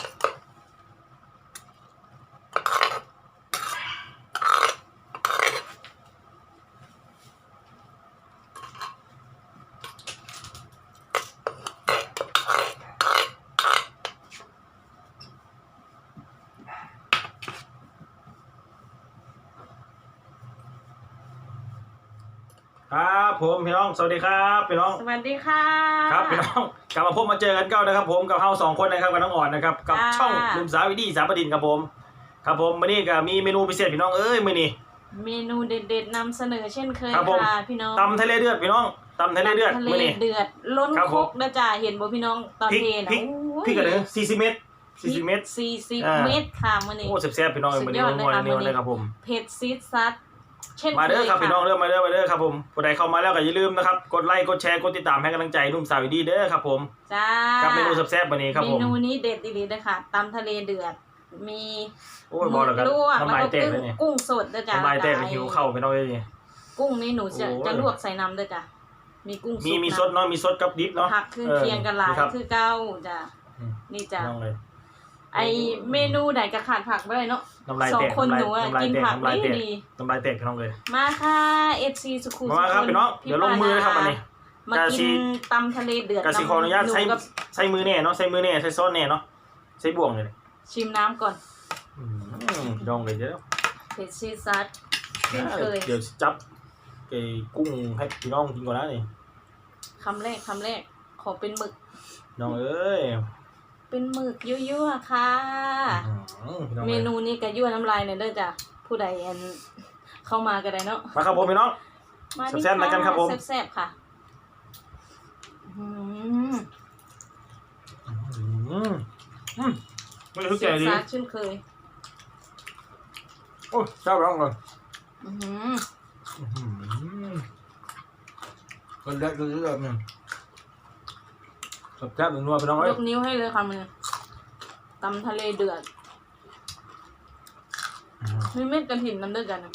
ค ผมพี่น้องสวัสดีครับพี่น้องสวัสดีค่ะ ครับพี่น้องกลับมาพบมาเจอกันเก้านะครับ ผมกับเฮาสองคนนะครับกับน้องอ่อนนะครับกับจ้าช่องลุมสาวิดีสามประดินครับผม ครับผมวันนี้ก็มีเมนูพิเศษพี่น้องเอ้ยมื้อนี้เมนูเด็ดๆนำเสนอเช่นเคยครับผมค่ะพี่น้องตำทะเลเดือดพี่น้องตำทะเลเดือดทะเลมื้อนี้เดือดล้นครับคผมรกนะจ๊ะเห็นบ่พี่น้องตอนพริกเทนะพริกโอ้ยพี่กันเลย40เม็ด40เม็ดสี่สิบอ่าเม็ดค่ะมื้อนี้โอ้แซ่บๆพี่น้องสุดมื้อยนี้อดเลยมื้อค่ะนี้มื้อนี้เลยครับผมเผ็ดซีดซัด เช่นมาเด้อครับยะพี่น้องเด้อมาเด้อมาเด้อครับผมผู้ใดเข้ามาแล้วก็อย่าลืมนะครับกดไลค์กดแชร์กดติดตามให้กำลังใจลุมสาวิดีเด้อครับผมจ้ากับเมนูแซ่บๆวันนี้ครับเมผมนูนี้เด็ดดีๆเลยค่ะตำทะเลเดือดมีโอ้ยบอกแล้วกันลวกน้ำแล้วลายก็แตกกุ้งเลยเนี่ยกุ้งสดนะจ๊ะน้ำลายแตกเลยหิวเข้าวพี่น้องเอ้ยกุ้งนี่หนูจะโอ้ยจะลวกใส่น้ำด้วยจ้ะมีกุ้งสุกมีมีนะซดเนาะมีซดกับดิบเนาะผักเครื่องเคียงกันหลายครับคือเก้าจ้ะอืมนี่จ้ะน้องเลย ไอเมนูไหนก็ขาดผักไม่ได้เนาะน้ำลายสอแตงกคนหนูอะน้ำลายกินแตกผักน้ำลายดีแตกดีน้ำลายแตกพี่น้องเลยมาค่ะเอฟซีสุขุมมาครับพี่น้องเดี๋ยวลงมือเลยครับอันนี้ มากากิซีนตำทะเลเดือดกสิขออนุญาตใช้หกับใช้มือแน่เนาะใช้มือแน่ใช้ซ้อนแน่เนาะใช้บ่วงเลยชิมน้ำก่อนอืมพี่น้องเลยเดี๋ยวเผ็ดซีดซัดเช่นเคยเดี๋ยวจับไอ้กุ้งให้พี่น้องกินก่อนนะนี่คำแรกคำแรกขอเป็นหมึกน้องเอ้ย เป็นหมึกยั่วๆค่ะอืมพี่น้องเมอ้ยนูนี้ก็ยั่วน้ำลายเนี่ยเด้อจ้ะผู้ใดอันเข้ามาก็ได้เนาะมาครับผมพี่น้อง มาแซ่บๆแล้วกันครับผมแซ่บๆค่ะอืมอืมอืมไม่ได้ทุกเสีใจยดีซาเช่นเคย โอ้ยเจ้าร้องเลยอือหือก็เล็กเรื่อยๆเนี่ย แซ่บๆนัวๆพี่น้องเอ้ยยกนิ้วให้เลยค่ะมันตำทะเลเดือด มีเม็ดกระถิ่นน้ำเดือดกันนะ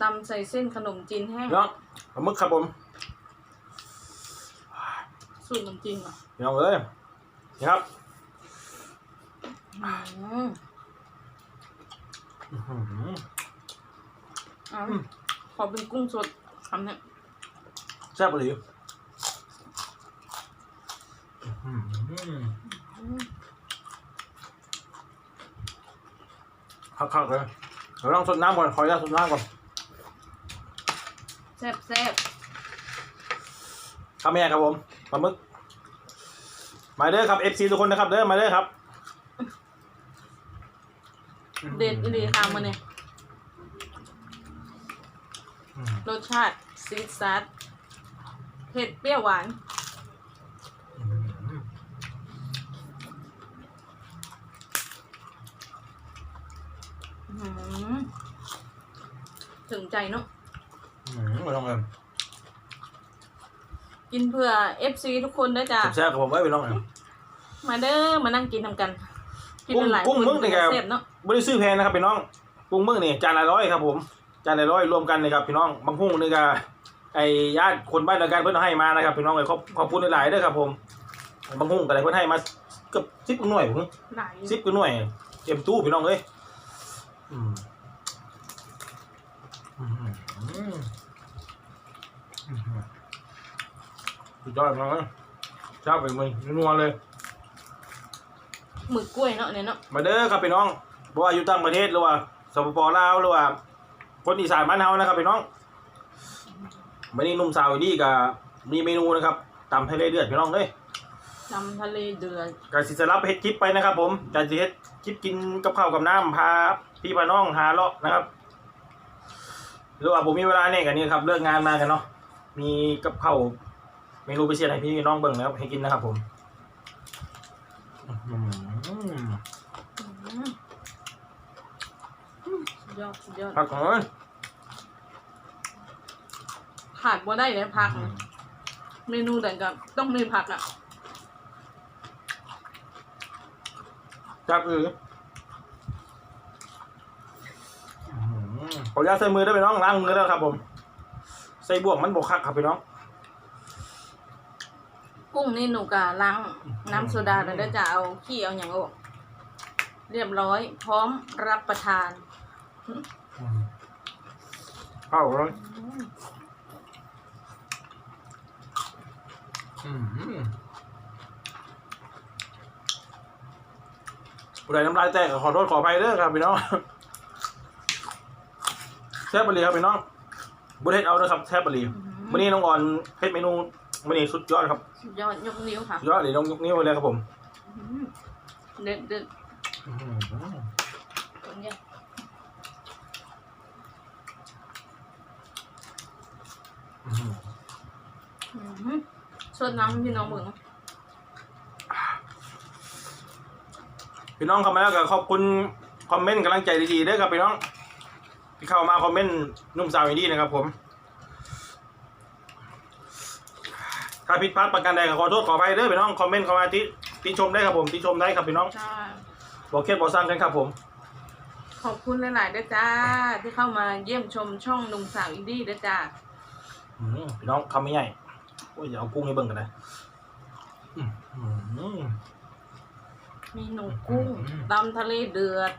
ตำใส่เส้นขนมจีนแห้ง พี่น้องปลาหมึกครับผมสูตรขนมจีนเหรอพี่น้องเอ้ยนี่ครับอืมอื้อหืออะขอเป็นกุ้งสดคำเนี้ย แซ่บเลยอื้อหืออืมคักๆเลยเดี๋ยวลองสดน้ำก่อน ขออนุญาตสดน้ำก่อนแซ่บแซ่บครับแม่ครับผมปลาหมึกมาเด้อครับ FC ทุกคนนะครับเด้อมาเด้อครับ เด็ดอีหลีค่ะมันเนี่ยอืมรสชาติซีดซัดเผ็ดเปรี้ยวหวาน อื้อหือถึงใจเนาะ อืมไม่ต้องเลยกินเพื่อ FC ทุกคนด้วยจ้ะ แซ่บๆกับผมไว้ไปน้องเลยมาเด้อ มานั่งกินทำกัน กินกุ้งหลายๆกุ้งคนมึกนี่ครับเสพเนาะไม่ได้ซื้อแพงนะครับพี่น้องปรุงมึกนี่จานละร้อยครับผม จานละร้อยรวมกันเลยครับพี่น้องบางหุ้งนี่ก็ ไอ้ญาติคนบ้านเดียวกันเพิ่นเอาให้มานะครับพี่น้องเลยขอบขอบคุณหลายๆเด้อครับผมบางหุ้งก็ได้เพิ่นให้มาเกือบสิบกว่าหน่วยผมหลายสิบกว่าหน่วยเต็มตู้พี่น้องเอ้ยอืมอืมอืมอืมสุดยอดมากเลยชอบไปมึงนัวเลย หมึกกล้วยเนาะเนี่ยเนาะมาเด้อครับพี่น้องบ่ว่าอยู่ต่างประเทศหรือว่าสปปลาวหรือว่า คนอีสานบ้านเฮานะครับพี่น้อง วันนี้หนุ่มสาวดีกับมีเมนูนะครับตำทะเลเดือดพี่น้องเอ้ยทำทะเลเดือดกสิจะรับเฮ็ดคลิปไปนะครับ ผมกสิเฮ็ดคลิปกินกับข้าวกับน้ำพาพี่พาน้องหาเลาะนะครับหรือว่าผมมีเวลาเนี่ยกันนี่ครับเลิกงานมากันเนาะมีกับข้าวเมนูพิเศษให้พี่น้องเบิ่งนะครับให้กินนะครับ ผมอื้อหืออื้อหือสุดยอดสุดยอดพักก่อน ขาดบ่ได้เลยผักนะเมนูแต่กับต้องมีผักอะจับอือขออนุญาตใส่มือได้ไปน้องล้างมือแล้วครับผม ใส่บ่วงมันบกคักครับพี่น้องกุ้งนี่หนูกะล้างน้ำโซดาแล้วเดี๋ยวจะเอาขี้เอาอย่างออกเรียบร้อย พร้อมรับประทาน เข้าแล้วอืม ผู้ใดน้ำลายแตกก็ขอโทษขออภัยเด้อครับพี่น้องแซ่บไปเลยครับพี่น้องบุเทศเอาเด้อครับแซ่บไปเลยวันนี้น้องอ่อนเฮ็ดเมนูวันนี้สุดยอดครับสุดยอดยกนิ้วค่ะสุดยอดเลยน้องยกนิ้วเลยครับผมอืมเด็ดเด็ดอืม ตัวเนี้ยอืมอืมสดน้ำพี่น้องเบิ่งพี่น้องเข้ามาแล้วก็ขอบคุณคอมเมนต์กำลังใจดีๆเด้อครับพี่น้อง ที่เข้ามาคอมเมนต์นุ่มสาวอินดี้นะครับผม ถ้าผิดพลาดประการใดก็ขอโทษขออภัยเด้อพี่น้องคอมเมนต์เข้ามาติติชมได้ครับผมติชมได้ครับพี่น้องใช่บอกเคสบอกสร้างกันครับผม ขอบคุณหลายๆด้วยจ้า ที่เข้ามาเยี่ยมชมช่องหนุ่มสาวอินดี้ด้วยจ้าอืมพี่น้องคำไม่ใหญ่โอ้ยอย่าเอากุ้งให้เบิ่งกันนะอืมอืมมีหนูกุ้งอืมตำทะเลเดือด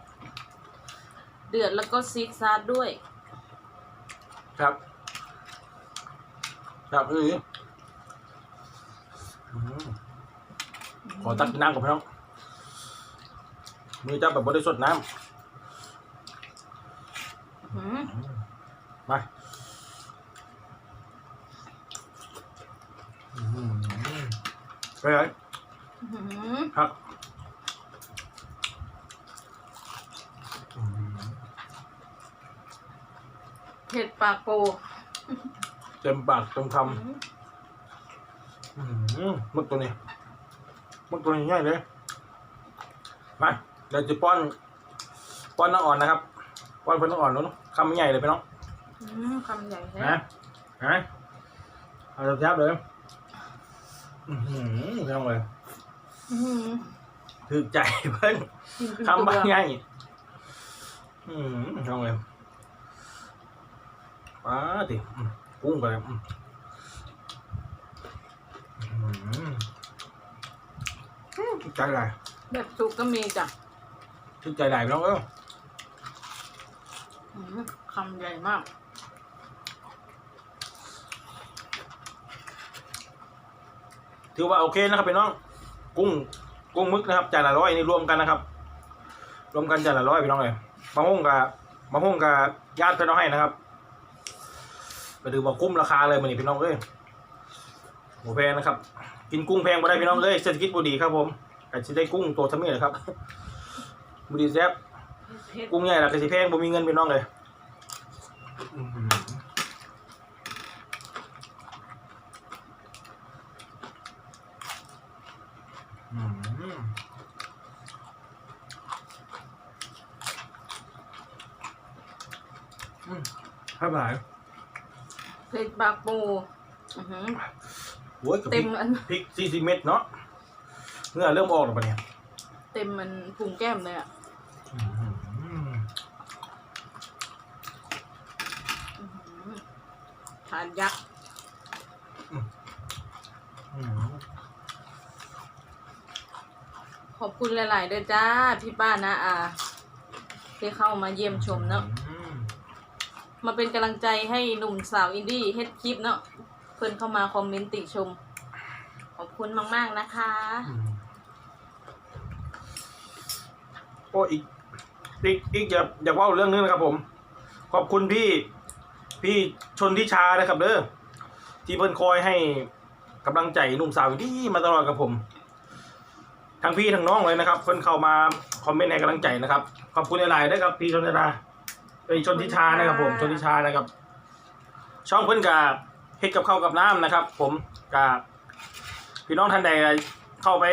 เดือดแล้วก็ซีดซาดด้วย ครับ ครับเอออืมขอตักกินน้ำก่อนพี่น้องมือจับแบบบริสุทธิ์น้อืมำมาอืม ไปไหนอืมครับอืมเผ็ดปากโปเต็มปากเต็มคอืมำอืมมึกตัวนี้มึกตัวนี้ง่ายเลยมาเดี๋ยวจะป้อน ป้อนน้องอ่อนนะครับ ป้อนเพื่อนน้องอ่อนนู้นคำใหญ่เลยไปน้อง อืมคำใหญ่แท้นะนะเอาจับยับเลย อือหือไม่ต้องเลยอืมถือใจเพื่อนกินเป็นคำตัวบางง่ายอืมไม่ต้องเลยป้าติอืมกุ้งกันเลยอืมอืมถือใจไหลายแบบสุกก็มีจ้ะถือใจไหลายไปน้องเอออืมคำใหญ่มาก ถือว่าโอเคนะครับพี่น้องกุ้งกุ้งมึกนะครับจานละร้อยนี่รวมกันนะครับ รวมกันจานละร้อยพี่น้องเลยมะฮุ่งกับมะฮุ่งกับญาติพี่น้องให้นะครับก็ถือว่าคุ้มราคาเลยมันนี่พี่น้องเอ้ยหมูแพงนะครับ กินกุ้งแพงมาได้พี่น้องเลยเศรษฐกิจบุดีครับผมอาจจะได้กุ้งตัวทำนี่เลยครับบุดีแซ่บกุ้งใหญ่ละก็สิแพงบ่มีเงินพี่น้องเลยอื้อหืออื้อหืออืมครั บหลายเผ็ดปากโปอื้อหือโอ้ยกับพเต็ริมกอันพริกสี่สิบเม็ดเนาะเนื้อเริ่มออกแล้วปะเนี่ยเต็มมันพุงแก้มเลยอะอื้อหืออื้อหือทานยักษ์อื้อหือขอบคุณหลายๆด้วยจ้าพี่ป้านะอาที่เข้ามาเยี่ยมชมเนาะอื มาเป็นกำลังใจให้หนุ่มสาวอินดี้เฮ็ดคลิปเนาะเพื่อนเข้ามาคอมเมนต์ติชม ขอบคุณมาก ๆ นะคะ โอ้อีกอีกอีกอย่าอย่าว่าเรื่องนึงนะครับผม ขอบคุณพี่ พี่ชนทิชานะครับเด้อที่เพิ่นคอยให้กำลังใจหนุ่มสาวที่มาตลอดกับผม ทั้งพี่ทั้งน้องเลยนะครับ เพิ่นเข้ามาคอมเมนต์ให้กำลังใจนะครับ ขอบคุณหลายๆด้วยครับพี่ชนทิชา เอ้ยชนทิชานะครับผมชนทิชานะครับ ช่องเพิ่นกับเฮ็ดกับข้าวกับน้ำนะครับ ผมกับพี่น้องท่านใดเข้าไป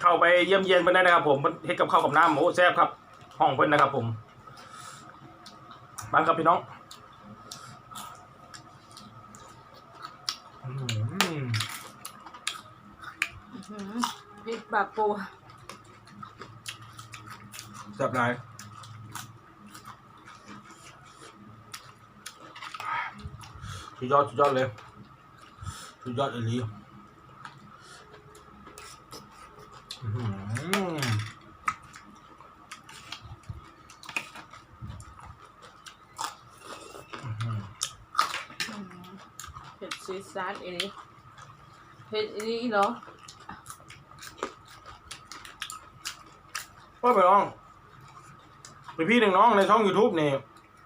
เข้าไปเยี่ยมเยียนเพิ่นได้นะครับ ผมเพิ่นเฮ็ดกับข้าวกับน้ำโอ้แซ่บครับ ห้องเพิ่นนะครับ ผมมาครับพี่น้องอืมอื้อหือเฮ็ดปากโปแซ่บหลาย สุดยอดสุดยอดเลยสุดยอดเอหลีอื้อหืออืมเผ็ดซีซาร์เอนี่เผ็ดอันนี้เหรอว่าไปน้องไปพี่หนึ่งน้องในช่อง YouTube นี่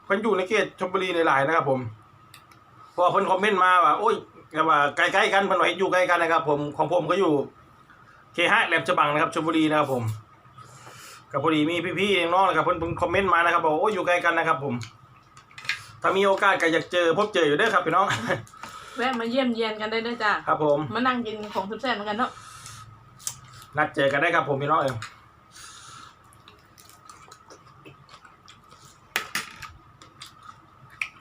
เพิ่นอยู่ในเขตชลบุรีหลายๆนะครับผม พอเพิ่นคอมเมนต์มาว่าโอ้ยแบบว่าใกล้ๆกันเพิ่นว่าเฮ็ดอยู่ใกล้กันนะครับ ผมของผมก็อยู่เคหะแหลมฉบังนะครับชลบุรีนะครับผมก็พอดีมีพี่ๆน้องๆนะครับเพิ่นเพิ่นคอมเมนต์มานะครับบอกว่าโอ้ยอยู่ใกล้กันนะครับ ผม ถ้ามีโอกาสก็อยากเจอพบเจออยู่เด้อครับพี่น้อง แวะมาเยี่ยมเยียนกันได้ด้วยจ้าครับ ผมมานั่งกินของแซ่บๆเหมือนกันเนาะนัดเจอกันได้ครับผมพี่น้องเอง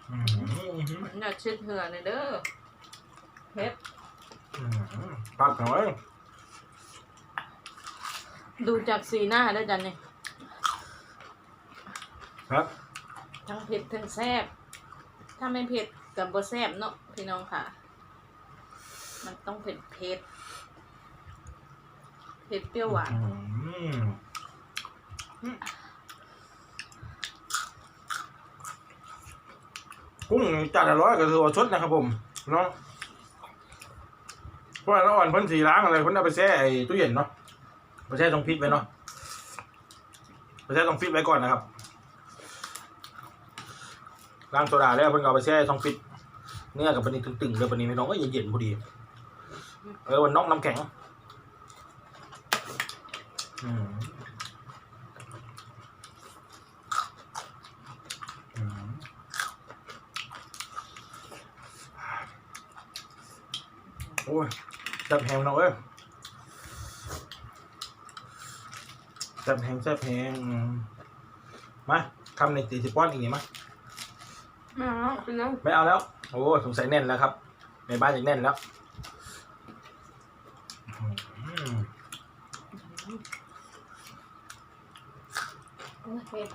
อืม อย่าเช็ดเหือเลยเด้อเผ็ดปักหน่อยดูจากสีหน้าได้อจันเนี่ยครับทั้งเผ็ดทั้งแซ่บถ้าไม่เผ็ดกับบ่แซ่บเนาะพี่น้องค่ะ มันต้องเผ็ดเผ็ดเผ็ดเปรี้ยวหวาน อืม กุ้งจานละร้อยก็คือว่าชดนะครับผมพี่น้องเพราะว่าเราอ่อนเพิ่นสีล้างอะไรเพิ่นเอาไปแช่ไอ้ตู้เย็นเนาะไปแช่ตรงฟิตไว้เนาะไปแช่ตรงฟิตไว้ก่อนนะครับล้างโซดาแล้วเพิ่นเอาไปแช่ช่องฟิตเนื้อกับปนี้ตึงๆเลยปนี้ไม่น้องก็เย็นๆพอดีเออวันน้อกน้ำแข็งอืม โอ้ยแซ่บแหงน้องเอ้ยแซ่บแหงแซ่บแหงอืมมาคำในสี่สิบป้อนอีกนี่มาไม่เอาพี่น้องไม่เอาแล้ว โอ้สงสัยแน่นแล้วครับ ในบ้านยังแน่นแล้วอืมโอ้ยเผ็ด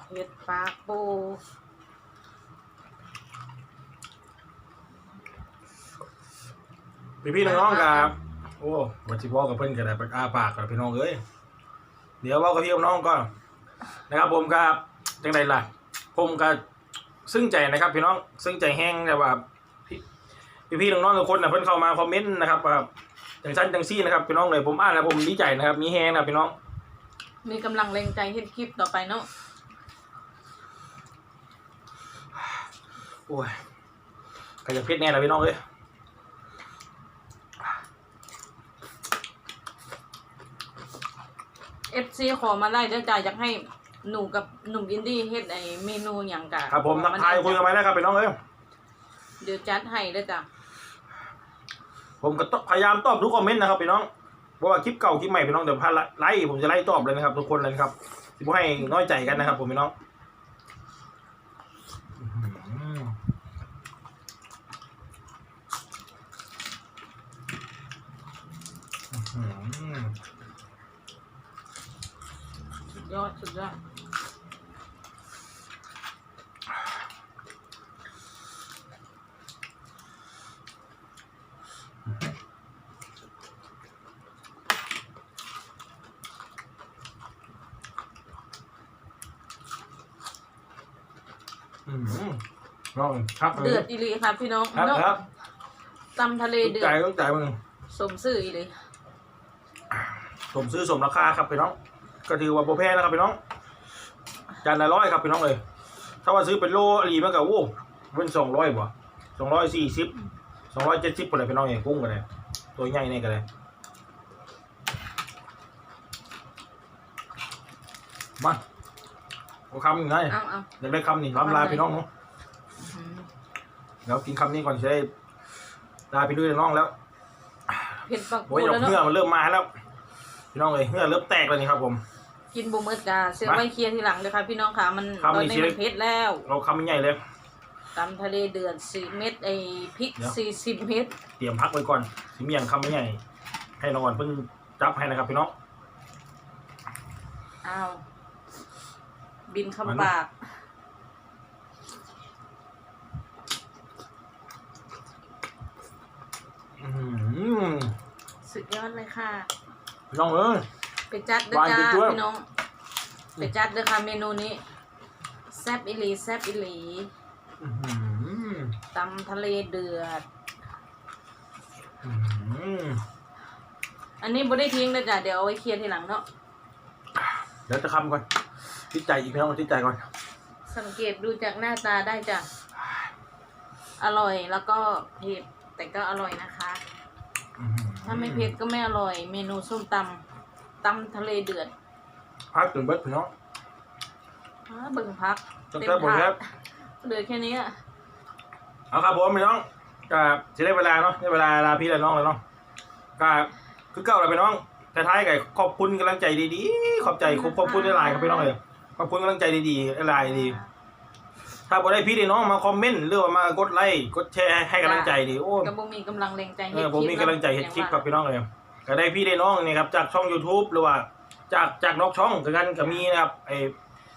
เผ็ดปากปู พี่พี่ๆน้องๆกับโอ้วันที่พ่อกับเพื่อนกันได้ไปอ้าปากกับพี่น้องเอ้ยเดี๋ยวเว่ากับพี่กับน้องก่อนนะครับ ผมกับจังไดล่ะ ผมก็ซึ้งใจนะครับ พี่น้องซึ้งใจแห้งแต่ว่าพี่พี่ๆน้องๆทุกคนนะเพิ่นเข้ามาคอมเมนต์นะครับว่าจังชั้นจังซี่นะครับพี่น้องเลยผมอ่านแล้วผมดีใจนะครับ มีแห้งนะพี่น้อง มีกำลังแรงใจเฮ็ดคลิปต่อไปเนาะโอ้ยก็จะเพชรแน่ละพี่น้องเอ้ย เอฟ ซีขอมาไล่เด้อจ้าอยากให้หนูกับหนุ่มอินดี้เฮ็ดไอเมนูอย่างกะครับผมทักทายคุยกันไหมนะครับพี่น้องเอ้ยเดี๋ยวจัดให้เด้อจ้าผมก็ต้องพยายามตอบทุกคอมเมนต์นะครับพี่น้องเพราะว่าคลิปเก่าคลิปใหม่พี่น้องเดี๋ยวพาไล่ผมจะไล่ตอบเลยนะครับ ทุกคนเลยนะครับที่ให้น้อยใจกันนะครับ ผมพี่น้องอื้อหืออื้อหือสุด ยอดสุดยอดอื้อหือลองครับเลเดือยดอีหลีค่ะพี่น้องครับเนาะครับตำทะเลต้องเดือใจดต้องใจมึงสมซื่ออีหลี สมซื้อสมราคาครับพี่น้อง ก็ถือว่าโปรแพงนะครับพี่น้องจานละร้อยครับพี่น้องเลยถ้าว่าซื้อเป็นโลอลีมันก็โว้เป็นสองร้อยบ่สองร้อยสี่สิบสองร้อยเจ็ดสิบไปเลยพี่น้องเองกุ้งกันเลยตัวใหญ่นี่กันเลยมาเอาคำยังไงเอาเอาเดี๋ยวได้คำนี่ล้ำลาพี่น้องเนาะอืมเดี๋ยวกินคำนี้ก่อนจะได้ลาพี่ด้วยน้องแล้วเผ็ดปักโอ้ปูยดอกแล้วเหื่อเนาะมันเริ่มมาแล้ว พี่น้องเลยเหื่อเริ่มแตกแล้วนี่ครับผม กินบุมืดกาเสียไว้เคลียร์ทีหลังเลยค่ะพี่น้องค่ะมันครับตอนมีนี้เชื้อ มันเผ็ดแล้วเราคำใหญ่เลย ตำทะเลเดือดสี่เม็ดไอพริกเดี๋ยว สี่สิบเม็ดเตรียมพักไว้ก่อนสิเมียงคำไม่ใหญ่ให้น้องก่อนเพิ่งจับให้นะครับพี่น้อง อ้าวบินมัน คำปากอื้อหือสุดยอดเลยค่ะ พี่น้องเอ้ย ไปจัดเด้อวางจ้าจุดด้วยพี่น้องไปจัดเด้อค่ะเมนูนี้แซ่บอิลีแซ่บอิลีอื้อหือตำทะเลเดือดอื้อหืออันนี้บ่ได้ทิ้งนะจ้ะเดี๋ยวเอาไว้เคลียร์ทีหลังเนาะเดี๋ยวจะคำก่อนติดใจอีกพี่น้องติดใจก่อน สังเกตดูจากหน้าตาได้จ้ะอร่อยแล้วก็เผ็ดแต่ก็อร่อยนะคะอื้อหือถ้าไม่เผ็ดก็ไม่อร่อย เมนูส้มตำ ตำทะเลเดือดพักจนเบิดพี่น้องอ้าเบิ่งพักจนเติมหมดแล้วเหลือแค่นี้อะเอาครับผมพี่น้องก็จะได้เวลาเนาะได้เวลาลาพี่และน้องแล้วเนาะก็คือเก่าแล้วพี่น้องแต่ท้ายๆก็ขอบคุณกำลังใจดีๆขอบใจขอบขอบคุณหลายๆครับพี่น้องเลยขอบคุณกำลังใจดีๆหลายๆดี ถ้าบ่ได้พี่ได้น้องมาคอมเมนต์หรือว่ามากดไลค์กดแชร์ให้กำลังใจดีโอ้ก็บ่มีกำลังแรงใจเอเฮ็ดอคผมลิปมีกำลังใจเฮ็ดคลิปอย่างกับพี่น้องเลย ก็ได้พี่ได้น้องนี่ครับจากช่อง YouTube หรือว่าจากจากนอกช่องคือกันก็มีนะครับไอ้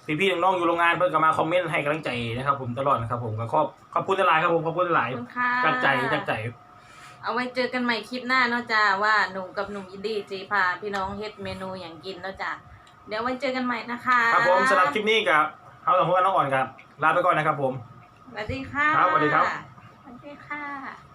พี่พี่ๆน้องๆอยู่โรงงานเพิ่นก็มาคอมเมนต์ให้กำลังใจนะครับ ผมตลอดนะครับผมก็ขอบขอบคุณหลายๆครับผมขอบคุณหลายขอบคุณค่ะ จากใจจากใจ เอาไว้เจอกันใหม่คลิปหน้าเนาะจ้าว่าหนุ่มกับหนุ่มอินดี้จีพาพี่น้องเฮ็ดเมนูอย่างกินเนาะจ้าเดี๋ยวไว้เจอกันใหม่นะคะครับผมสำหรับคลิปนี้กับเฮาสองคนกับน้องอ่อนครับลาไปก่อนนะครับผม สวัสดีค่ะครับสวัสดีครับ สวัสดีค่ะ